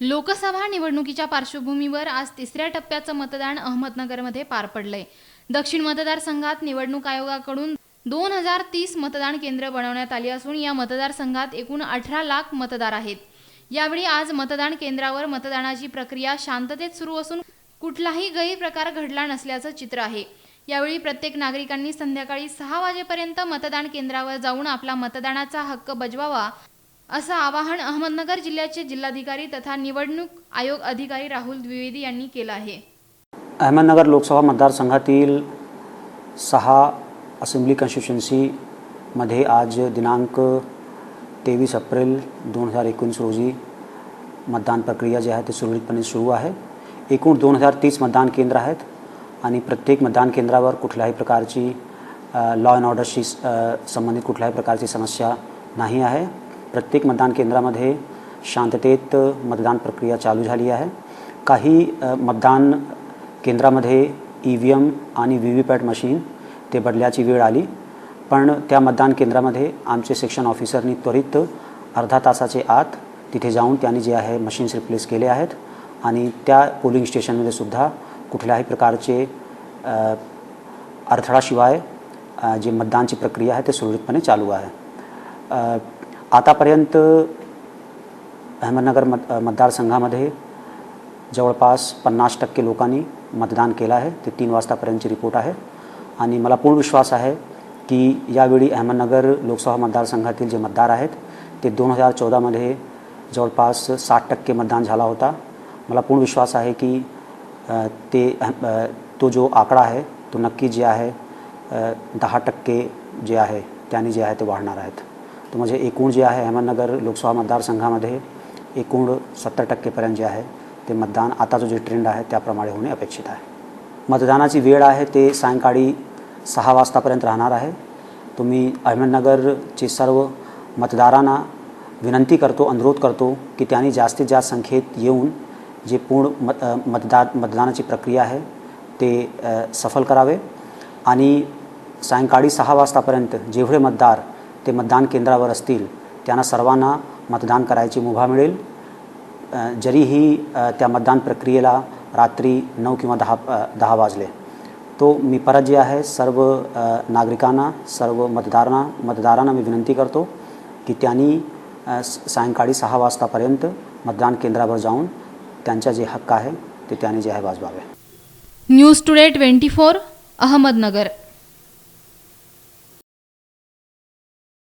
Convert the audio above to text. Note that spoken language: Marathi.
लोकसभा निवडणुकीच्या पार्श्वभूमीवर आज तिसऱ्या टप्प्याचं मतदान अहमदनगरमध्ये पार पडलंय. दक्षिण मतदारसंघात निवडणूक आयोगाकडून दोन हजार तीस मतदान केंद्र बनवण्यात आली असून या मतदारसंघात एकूण अठरा लाख मतदार आहेत. यावेळी आज मतदान केंद्रावर मतदानाची प्रक्रिया शांततेत सुरू असून कुठलाही गैरप्रकार घडला नसल्याचं चित्र आहे. यावेळी प्रत्येक नागरिकांनी संध्याकाळी सहा वाजेपर्यंत मतदान केंद्रावर जाऊन आपला मतदानाचा हक्क बजवावा असं आवाहन अहमदनगर जिल्ह्याचे जिल्हाधिकारी तथा निवडणूक आयोग अधिकारी राहुल द्विवेदी यांनी केलं आहे. अहमदनगर लोकसभा मतदारसंघातील सहा असेंब्ली कॉन्स्टिट्युन्सीमध्ये आज दिनांक तेवीस एप्रिल दोन हजार एकोणीस रोजी मतदान प्रक्रिया जी आहे ते सुरळीतपणे सुरू आहे. एकूण दोन हजार तीस मतदान केंद्र आहेत आणि प्रत्येक मतदान केंद्रावर कुठल्याही प्रकारची लॉ अँड ऑर्डरशी संबंधित कुठल्याही प्रकारची समस्या नाही आहे. प्रत्येक मतदान केंद्रामध्ये शांततेत मतदान प्रक्रिया चालू झाली आहे. काही मतदान केंद्रामध्ये ई व्ही एम आणि व्ही व्ही पॅट मशीन ते बदल्याची वेळ आली पण त्या मतदान केंद्रामध्ये आमचे सेक्शन ऑफिसरनी त्वरित अर्धा तासाचे आत तिथे जाऊन त्यांनी जे आहे मशीन्स रिप्लेस केले आहेत आणि त्या पोलिंग स्टेशनमध्ये सुद्धा कुठल्याही प्रकारचे अडथळाशिवाय जे मतदानची प्रक्रिया आहे ते सुरळीतपणे चालू आहे. आतापर्यंत अहमदनगर मत मतदारसंघामध्ये जवळपास पन्नास टक्के लोकांनी मतदान केलं आहे. ते तीन वाजतापर्यंतची रिपोर्ट आहे. आणि मला पूर्ण विश्वास आहे की यावेळी अहमदनगर लोकसभा मतदारसंघातील जे मतदार आहेत ते दोन हजार चौदामध्ये जवळपास साठ टक्के मतदान झाला होता. मला पूर्ण विश्वास आहे की ते अह- तो जो आकडा आहे तो नक्की जे आहे दहा टक्के जे आहे त्याने जे आहे ते वाढणार आहेत. तर म्हणजे एकूण जे आहे अहमदनगर लोकसभा मतदारसंघामध्ये एकूण सत्तर टक्केपर्यंत जे आहे ते मतदान आता जो जे ट्रेंड आहे त्याप्रमाणे होणे अपेक्षित आहे। मतदानाची वेळ आहे ते सायंकाळी सहा वाजतापर्यंत राहणार आहे। तुम्ही अहमदनगरचे सर्व मतदारांना विनंती करतो अनुरोध करतो की त्यांनी जास्तीत जास्त संख्येत येऊन जे पूर्ण मत अ, मतदार मतदानाची प्रक्रिया आहे ते सफल करावे. आणि सायंकाळी सहा वाजतापर्यंत जेवढे मतदार ते मतदान केंद्रावर असतील त्यांना सर्वांना मतदान करायची मुभा मिळेल. जरीही त्या मतदान प्रक्रियेला रात्री नऊ किंवा दहा दहा वाजले. तो मी परत जे आहे सर्व नागरिकांना सर्व मतदारांना मतदारांना मी विनंती करतो की त्यांनी स- सायंकाळी सहा वाजतापर्यंत मतदान केंद्रावर जाऊन त्यांचा जे हक्क आहे ते त्यांनी जे आहे वाजवावे. News today twenty four Ahmednagar.